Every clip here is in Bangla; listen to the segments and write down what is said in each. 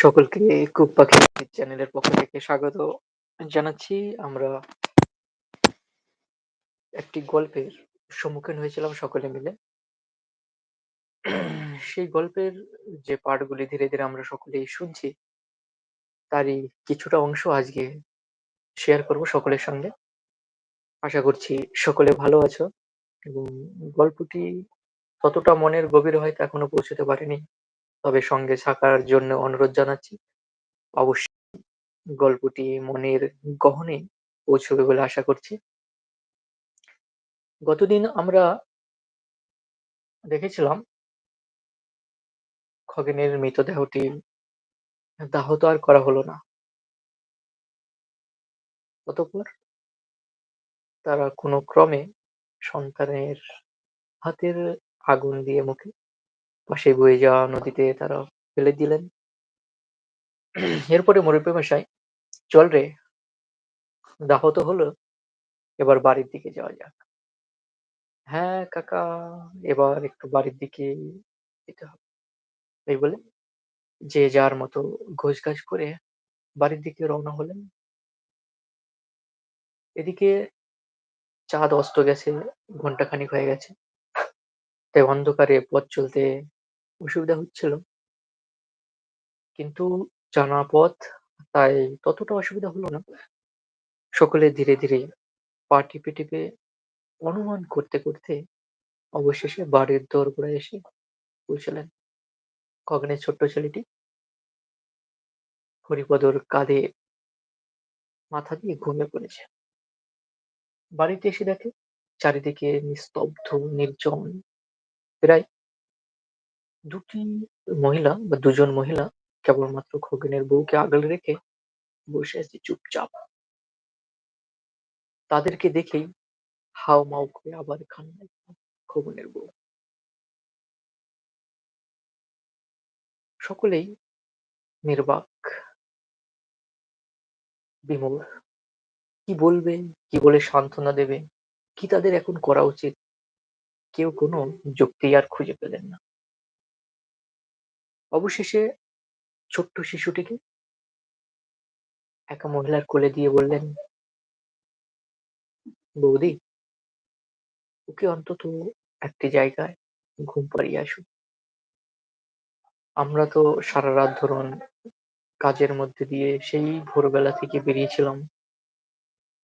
সকলকে কুক পাখি চ্যানেলের পক্ষ থেকে স্বাগত জানাচ্ছি। আমরা একটি গল্পের সম্মুখীন হয়েছিলাম সকলে মিলে। সেই গল্পের যে পাঠগুলি ধীরে, ধীরে আমরা সকলেই শুনছি তারই কিছুটা অংশ আজকে শেয়ার করব সকলের সঙ্গে। আশা করছি সকলে ভালো আছো এবং গল্পটি ততটা মনের গভীরে হয়তো এখনও পৌঁছতে পারেনি। তবে সঙ্গে থাকার জন্য অনুরোধ জানাচ্ছি। অবশ্যই গল্পটি মনের গহনে পৌঁছবে বলে আশা করছি। গতদিন আমরা দেখেছিলাম খগেনের মৃতদেহটি দাহ তো আর করা হলো না। অতঃপর তারা কোনো ক্রমে সন্তানের হাতের আগুন দিয়ে মুখে পাশে বয়ে যাওয়া নদীতে তারা ফেলে দিলেন। এরপরে মশাই, চল রে দাহ তো হলো, এবার বাড়ির দিকে যাওয়া যাক। হ্যাঁ কাকা, এবার একটু বাড়ির দিকে যেতে হবে। এই বলে যে যার মতো গোছগাছ করে বাড়ির দিকে রওনা হলেন। এদিকে চাঁদ অস্ত গেছে ঘন্টাখানিক হয়ে গেছে। তাই অন্ধকারে পথ চলতে অসুবিধা হচ্ছিল। কিন্তু জানা পথ তাই ততটা অসুবিধা হলো না। সকলে ধীরে, ধীরে পা টিপে, টিপে অনুমান করতে, করতে অবশেষে বাড়ির দোরগোড়ায় এসে পৌঁছালেন। খগেনের ছোট্ট ছেলেটি হরিপদর কাঁধে মাথা দিয়ে ঘুমিয়ে পড়েছে। বাড়িতে এসে দেখে চারিদিকে নিস্তব্ধ নির্জন প্রায় দুটি মহিলা বা দুজন মহিলা কেবলমাত্র খগেনের বউকে আগলে রেখে বসে আছে চুপচাপ। তাদেরকে দেখেই হাউমাউ করে আবার কান্নায় খগেনের বউ। সকলেই নির্বাক বিমূঢ় কি বলবে, কি বলে সান্ত্বনা দেবে, কি তাদের এখন করা উচিত, কেউ কোনো যুক্তি আর খুঁজে পেলেন না। অবশেষে ছোট্ট শিশুটিকে একা মহিলার কোলে দিয়ে বললেন, বৌদি, ওকে অন্তত একটি জায়গায় ঘুম পাড়িয়ে আসুন আমরা তো সারা রাত ধরুন কাজের মধ্যে দিয়ে সেই ভোরবেলা থেকে বেরিয়েছিলাম।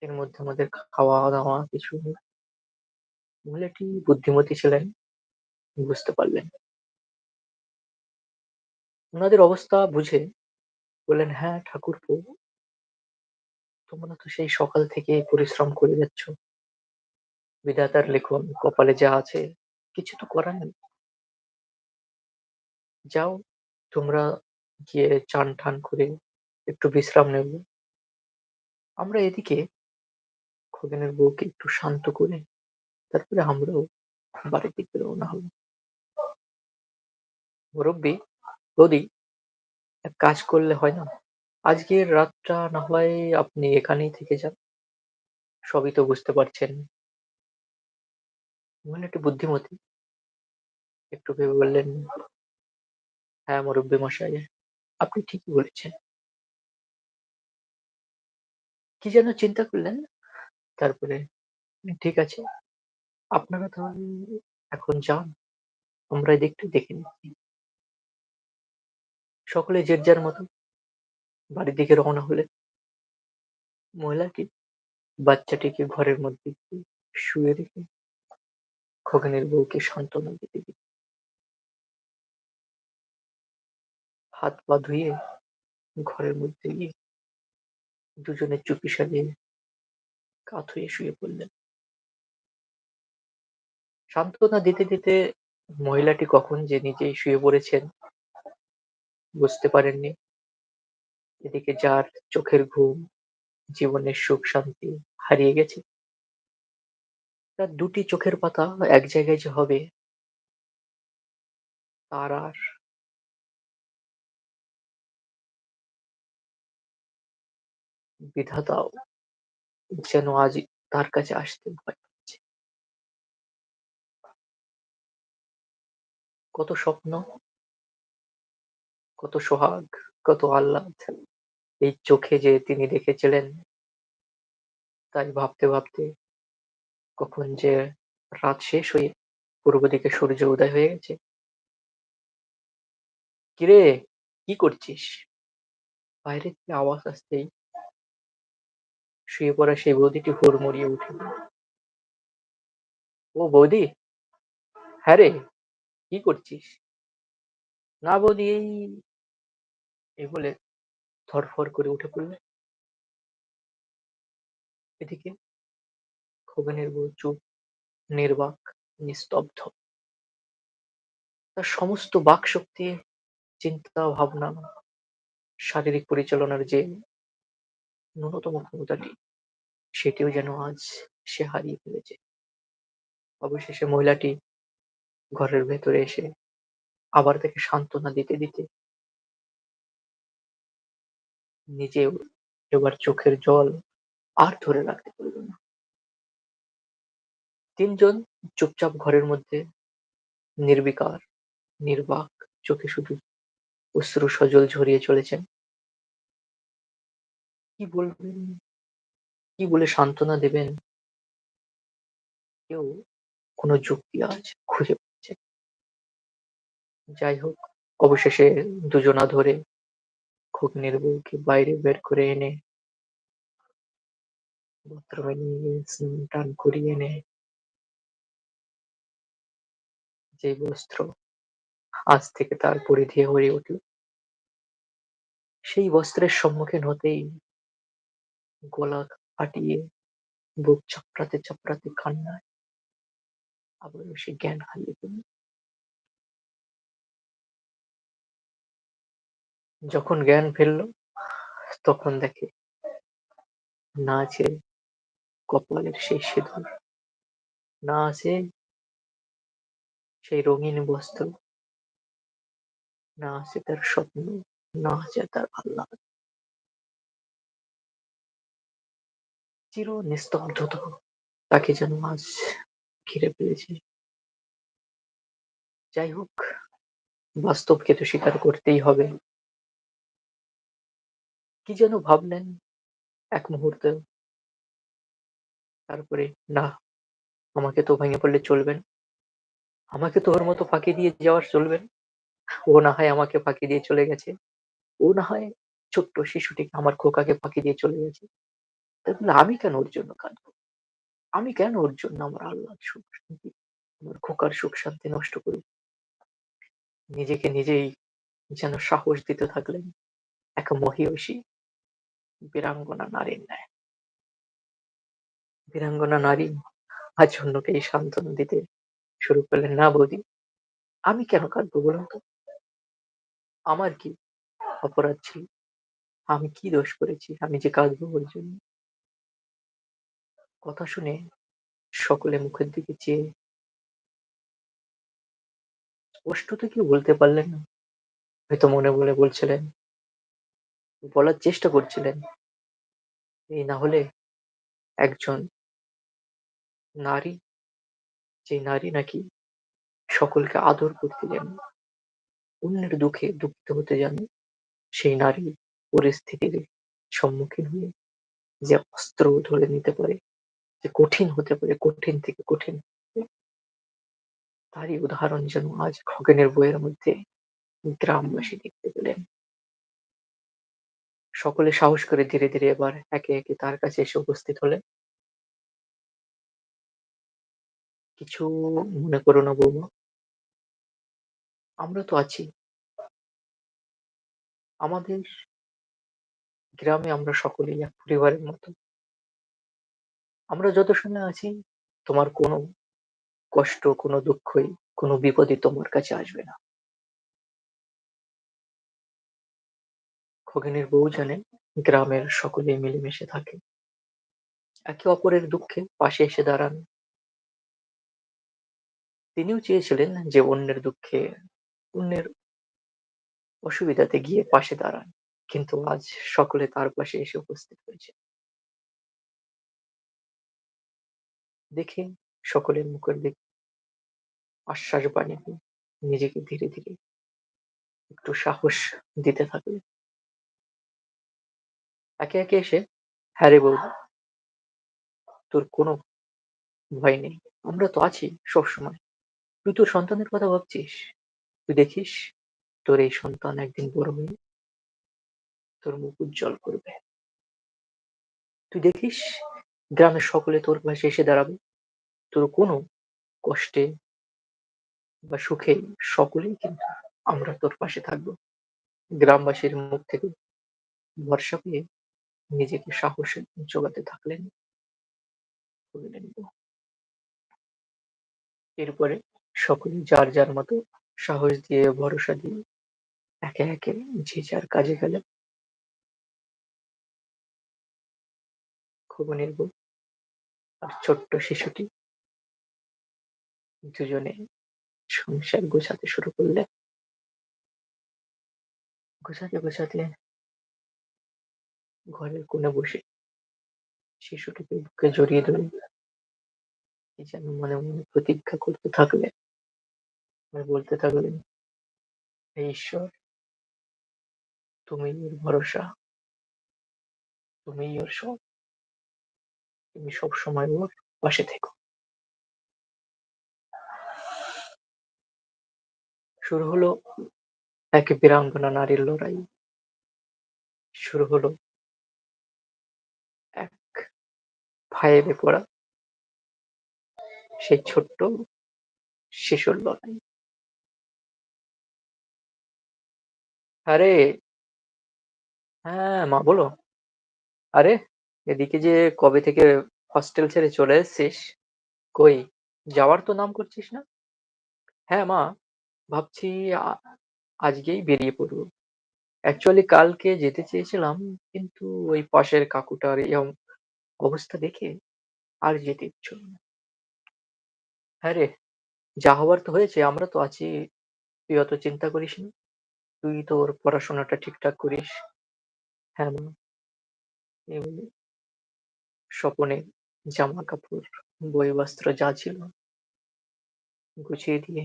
এর মধ্যে আমাদের খাওয়া দাওয়া কিছু মহিলাটি বুদ্ধিমতী ছিলেন, বুঝতে পারলেন। ওনাদের অবস্থা বুঝে বললেন হ্যাঁ ঠাকুরপো। তোমরা তো সেই সকাল থেকে পরিশ্রম করে যাচ্ছ। বিধাতার লিখন, কপালে যা আছে, কিছু তো করার নেই। যাও, তোমরা গিয়ে চান ঠান করে একটু বিশ্রাম নেব। আমরা এদিকে খগেনের বউকে একটু শান্ত করে, তারপরে আমরাও বাড়ির দিকে রওনা হব বৌদি এক কাজ করলে হয় না? আজকের রাতটা না হয় আপনি এখানেই থেকে যান। সবই তো বুঝতে পারছেন। মহিলাটি বুদ্ধিমতী। একটু ভেবে বললেন হ্যাঁ মুরব্বি মশাই, আপনি ঠিকই বলেছেন। কি যেন চিন্তা করলেন? তারপরে, ঠিক আছে, আপনারা তাহলে এখন যান। আমরা এদিকটা দেখে নিচ্ছি। সকলে যে যার মতো বাড়ির দিকে রওনা হলেন মহিলাটি বাচ্চাটিকে ঘরের মধ্যে শুয়ে রেখে খগেনের বউকে সান্ত্বনা দিতে দিতে হাত পা ধুয়ে ঘরের মধ্যে গিয়ে দুজনে চুপি সাজিয়ে কাত হয়ে শুয়ে পড়লেন। সান্ত্বনা দিতে দিতে মহিলাটি কখন যে নিজেই শুয়ে পড়েছেন বুঝতে পারেননি। এদিকে যার চোখের ঘুম, জীবনের সুখ, শান্তি হারিয়ে গেছে। তার দুটি চোখের পাতা এক জায়গায় যে হবে, তার আর বিধাতাও যেন আজ তার কাছে আসতে ভয় পাচ্ছে। কত স্বপ্ন কত সোহাগ, কত আহ্লাদ। এই চোখে যে তিনি দেখেছিলেন, তাই ভাবতে ভাবতে কখন যে রাত শেষ হয়ে পূর্ব দিকে সূর্য উদয় হয়ে গেছে। কিরে, কি করছিস? বাইরে থেকে আওয়াজ আসতেই শুয়ে পড়া সেই বৌদিটি হুড়মুড়িয়ে উঠল ও বৌদি হ্যাঁ রে, কি করছিস? না বৌদি, এই এই বলে ধরফর করে উঠে পড়লেন এদিকে খগেনের বউ চুপ, নির্বাক, নিস্তব্ধ। তার সমস্ত বাক শক্তি চিন্তা, ভাবনা, শারীরিক পরিচালনার যে ন্যূনতম ক্ষমতাটি, সেটিও যেন আজ সে হারিয়ে ফেলেছে। অবশেষে মহিলাটি ঘরের ভেতরে এসে আবার তাকে সান্ত্বনা দিতে দিতে নিজেও এবার চোখের জল আর ধরে রাখতে পারল না। তিনজন চুপচাপ ঘরের মধ্যে নির্বিকার, নির্বাক চোখে শুধু অশ্রু সজল ঝরিয়ে চলেছেন। কি বলবেন? কি বলে সান্ত্বনা দেবেন? কেউ কোনো যুক্তি আজ খুঁজে পাচ্ছে যাই হোক, অবশেষে দুজনা ধরে খোকনের বউকে বাইরে বের করে এনে বাথরুমে নিয়ে গিয়ে স্নান টান করিয়ে এনে যে বস্ত্র আজ থেকে তার পরিধেয় হয়ে উঠল, সেই বস্ত্রের সম্মুখীন হতেই গলা ফাটিয়ে বুক চাপড়াতে চাপড়াতে কান্নায় আবারও সে জ্ঞান হারিয়ে ফেলল। যখন জ্ঞান ফিরল, তখন দেখে না আছে কপালের সেই সিঁদুর, না আছে সেই রঙিন বস্ত্র, না আছে তার স্বপ্ন, না আছে তার আহ্লাদ। চির নিস্তব্ধতা তাকে যেন আজ ঘিরে ফেলেছে যাই হোক, বাস্তবকে তো স্বীকার করতেই হবে। কি যেন ভাবলেন এক মুহূর্তে। তারপরে, না, আমাকে তো ভেঙে পড়লে চলবে না। আমাকে তো ওর মতো ফাঁকি দিয়ে যাওয়ার চলবে না। ও না হয় আমাকে ফাঁকি দিয়ে চলে গেছে। ও না হয় ছোট্ট শিশুটিকে আমার খোকাকে ফাঁকি দিয়ে চলে গেছে। তাহলে আমি কেন ওর জন্য কাঁদবো? আমি কেন ওর জন্য আমার আল্লাহ সুখ শান্তি, আমার খোকার সুখ শান্তি নষ্ট করি? নিজেকে নিজেই যেন সাহস দিতে থাকলেন এক মহিয়সী বীরাঙ্গনা নারীর ন্যায়। বীরাঙ্গনা নারী আজ অন্যকে এই সান্ত্বনা দিতে শুরু করলেন, না বৌদি, আমি কেন কাঁদবো বলুন তো? আমার কি অপরাধ ছিল? আমি কি দোষ করেছি? আমি যে কাঁদবো ওর জন্য? কথা শুনে সকলে মুখের দিকে চেয়ে স্পষ্টত কি বলতে পারলেন না। হয়তো মনে মনে বলছিলেন বলার চেষ্টা করছিলেন। এই না হলে একজন নারী, যে নারী নাকি সকলকে আদর করতে জানে, অন্যের দুঃখে দুঃখিত হতে জানে, সেই নারী পরিস্থিতির সম্মুখীন হয়ে যে অস্ত্র ধরে নিতে পারে, যে কঠিন হতে পারে, কঠিন থেকে কঠিন তারই উদাহরণ যেন আজ খগেনের বইয়ের মধ্যে গ্রামবাসী দেখতে পেলেন। সকলে সাহস করে ধীরে ধীরে এবার একে একে তার কাছে এসে উপস্থিত হলেন। কিছু মনে করো না বৌমা। আমরা তো আছি। আমাদের গ্রামে আমরা সকলেই এক পরিবারের মতো। আমরা যত সময় আছি, তোমার কোনো কষ্ট, কোনো দুঃখই, কোনো বিপদই তোমার কাছে আসবে না। খগেনের বউ জানে গ্রামের সকলে মিলেমিশে থাকে। একে অপরের দুঃখে পাশে এসে দাঁড়ান। তিনিও চেয়েছিলেন যে অন্যের দুঃখে অন্যের অসুবিধাতে গিয়ে পাশে দাঁড়ান, কিন্তু আজ সকলে তার পাশে এসে উপস্থিত হয়েছে। দেখে সকলের মুখের দিকে আশ্বাস বাণী নিজেকে ধীরে ধীরে একটু সাহস দিতে থাকলেন। একে, একে এসে হ্যাঁ রে বলব। তোর কোনো ভয় নেই। আমরা তো আছি সবসময়। তুই তোর সন্তানের কথা ভাবছিস? তুই দেখিস তোর এই সন্তান একদিন বড় হয়ে তোর মুখ উজ্জ্বল করবে। তুই দেখিস গ্রামের সকলে তোর পাশে এসে দাঁড়াবে। তোর কোনো কষ্টে বা সুখে সকলেই কিন্তু আমরা তোর পাশে থাকব। গ্রামবাসীর মুখ থেকে ভরসা পেয়ে নিজেকে সাহসে জোগাতে থাকলেন। এরপরে সকলে যার যার মতো সাহস দিয়ে, ভরসা দিয়ে একে একে যে যার কাজে গেলেন। খোকনের বউ আর ছোট্ট শিশুটি দুজনে সংসার গোছাতে শুরু করলেন। গোছাতে গোছাতে ঘরের কোণে বসে। শিশুটিকে বুকে জড়িয়ে ধরে যেন মনে মনে প্রতীক্ষা করতে থাকলেন। আর বলতে থাকলেন, হে ঈশ্বর, তুমি ওর ভরসা। তুমিই ওর সব। তুমি সবসময় ওর পাশে থেকো। শুরু হলো এক বীরাঙ্গনা নারীর লড়াই। শুরু হলো এক ফাইভে পড়া। সেই ছোট্ট শিশুর লড়াই। আরে হ্যাঁ মা বলো। আরে, এদিকে যে কবে থেকে হস্টেল ছেড়ে চলে এসেছিস? কই, যাওয়ার তো নাম করছিস না? হ্যাঁ মা, ভাবছি আজকেই বেরিয়ে পড়ব। অ্যাকচুয়ালি কালকে যেতে চেয়েছিলাম, কিন্তু ওই পাশের কাকুটার অব- অবস্থা দেখে আর যেতে ইচ্ছে না। হ্যাঁ রে, যা হওয়ার তো হয়েছে, আমরা তো আছি। তুই অত চিন্তা করিস না। তুই তোর পড়াশোনাটা ঠিকঠাক করিস। হ্যাঁ মা। এই বলে স্বপনের জামা কাপড় বই বস্ত্র যা ছিল গুছিয়ে দিয়ে।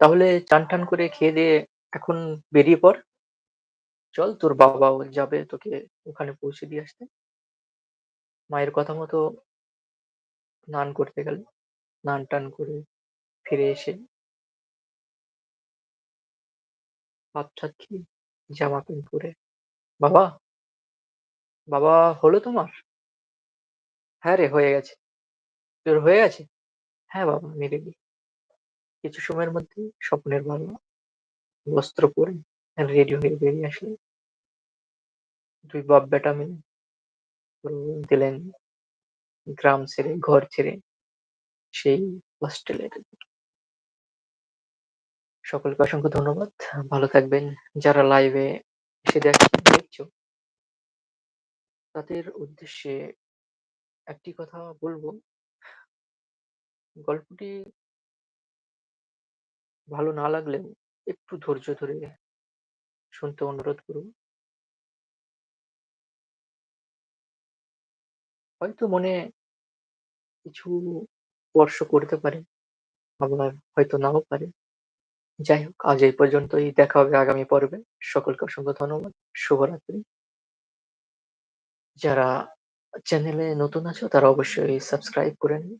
তাহলে চান টান করে খেয়ে দিয়ে এখন বেরিয়ে পড়। চল তোর বাবাও যাবে তোকে ওখানে পৌঁছে দিয়ে আসতে। মায়ের কথা মতো স্নান করতে গেল। স্নান টান করে ফিরে এসে খেয়ে জামা প্যান্ট পরে, বাবা বাবা, হলো তোমার? হ্যাঁ রে, হয়ে গেছে। তোর হয়ে গেছে? হ্যাঁ বাবা আমি রেডি কিছু সময়ের মধ্যে স্বপ্নের বাবা বস্ত্র পরে রেডি হয়ে বেরিয়ে আসলেন দুই বাপ বেটা মিলে দিলেন গ্রাম ছেড়ে, ঘর ছেড়ে, সেই হস্টেলের। সকলকে অসংখ্য ধন্যবাদ। ভালো থাকবেন। যারা লাইভে এসে দেখ দেখছ, তাদের উদ্দেশ্যে একটি কথা বলব। গল্পটি ভালো না লাগলেও একটু ধৈর্য ধরে শুনতে অনুরোধ করব হয়তো মনে কিছু স্পর্শ করতে পারে, আবার হয়তো নাও পারে। যাই হোক, আজ এই পর্যন্তই, দেখা হবে আগামী পর্বে। সকলকে অসংখ্য ধন্যবাদ। শুভরাত্রি। যারা চ্যানেলে নতুন আছো, তারা অবশ্যই সাবস্ক্রাইব করে নিন